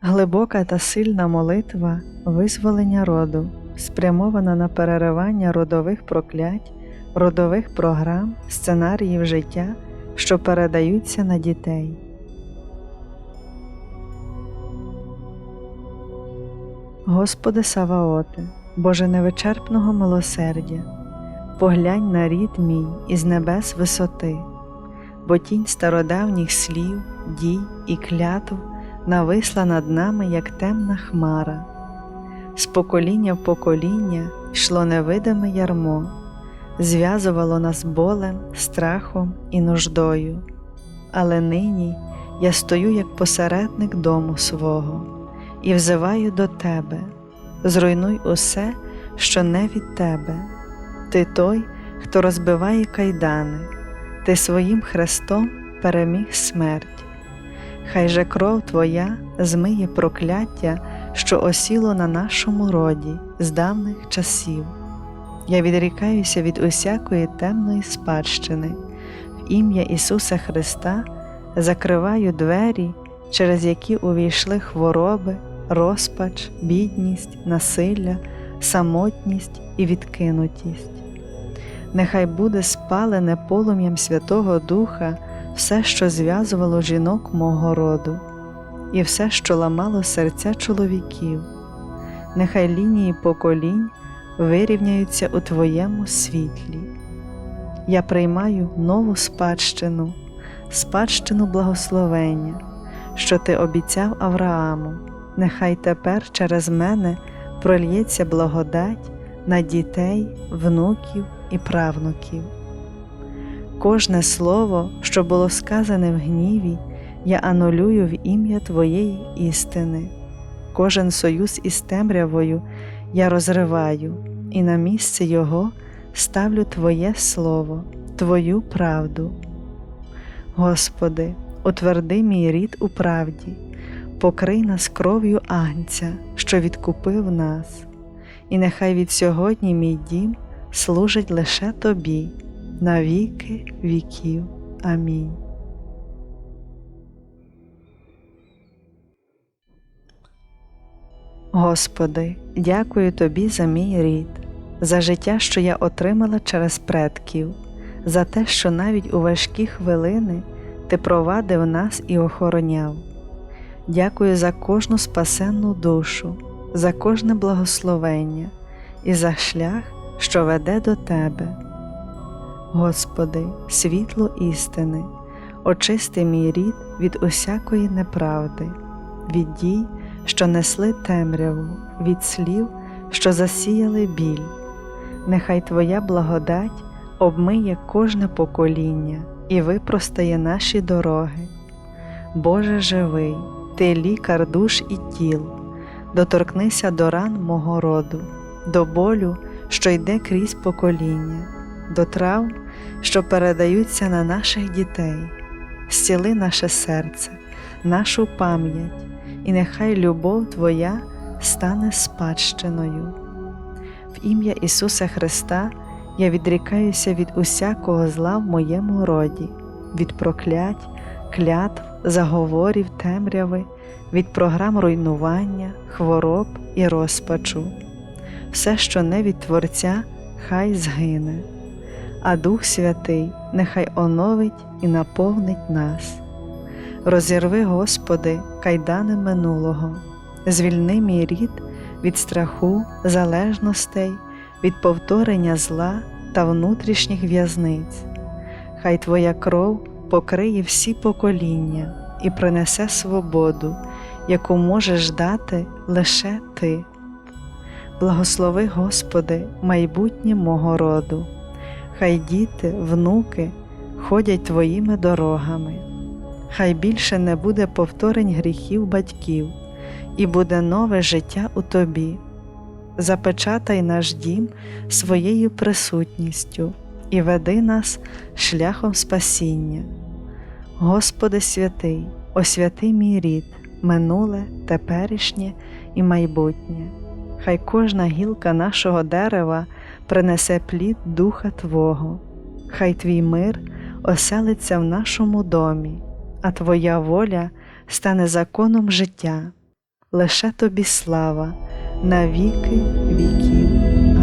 Глибока та сильна молитва визволення роду, спрямована на переривання родових проклять, родових програм, сценаріїв життя, що передаються на дітей. Господи Саваоте, Боже невичерпного милосердя, поглянь на рід мій із небес висоти, бо тінь стародавніх слів, дій і клятв нависла над нами, як темна хмара. З покоління в покоління йшло невидиме ярмо, зв'язувало нас болем, страхом і нуждою. Але нині я стою як посередник дому свого і взиваю до Тебе, зруйнуй усе, що не від Тебе. Ти той, хто розбиває кайдани, Ти своїм хрестом переміг смерть. Хай же кров Твоя змиє прокляття, що осіло на нашому роді з давних часів. Я відрікаюся від усякої темної спадщини, в ім'я Ісуса Христа закриваю двері, через які увійшли хвороби, розпач, бідність, насилля, самотність і відкинутість. Нехай буде спалене полум'ям Святого Духа все, що зв'язувало жінок мого роду, і все, що ламало серця чоловіків, нехай лінії поколінь вирівняються у Твоєму світлі. Я приймаю нову спадщину, спадщину благословення, що Ти обіцяв Аврааму, нехай тепер через мене прольється благодать на дітей, внуків і правнуків. Кожне слово, що було сказане в гніві, я анулюю в ім'я Твоєї істини. Кожен союз із темрявою я розриваю, і на місце Його ставлю Твоє Слово, Твою правду. Господи, утверди мій рід у правді, покрий нас кров'ю Агнця, що відкупив нас, і нехай від сьогодні мій дім служить лише Тобі на віки віків. Амінь. Господи, дякую Тобі за мій рід, за життя, що я отримала через предків, за те, що навіть у важкі хвилини Ти провадив нас і охороняв. Дякую за кожну спасенну душу, за кожне благословення і за шлях, що веде до Тебе. Господи, світло істини, очисти мій рід від усякої неправди, від дій, що несли темряву, від слів, що засіяли біль. Нехай Твоя благодать обмиє кожне покоління і випростає наші дороги. Боже живий, Ти лікар душ і тіл, доторкнися до ран мого роду, до болю, що йде крізь покоління до травм, що передаються на наших дітей, зціли наше серце, нашу пам'ять, і нехай любов Твоя стане спадщиною. В ім'я Ісуса Христа я відрікаюся від усякого зла в моєму роді, від проклять, клятв, заговорів, темряви, від програм руйнування, хвороб і розпачу. Все, що не від Творця, хай згине а Дух Святий нехай оновить і наповнить нас. Розірви, Господи, кайдани минулого, звільни мій рід від страху, залежностей, від повторення зла та внутрішніх в'язниць. Хай Твоя кров покриє всі покоління і принесе свободу, яку можеш дати лише Ти. Благослови, Господи, майбутнє мого роду хай діти, внуки ходять твоїми дорогами, хай більше не буде повторень гріхів батьків, і буде нове життя у тобі. Запечатай наш дім своєю присутністю і веди нас шляхом спасіння. Господи святий, освяти мій рід, минуле, теперішнє і майбутнє. Хай кожна гілка нашого дерева принесе плід Духа Твого, хай Твій мир оселиться в нашому домі, а Твоя воля стане законом життя. лише тобі слава на віки віків.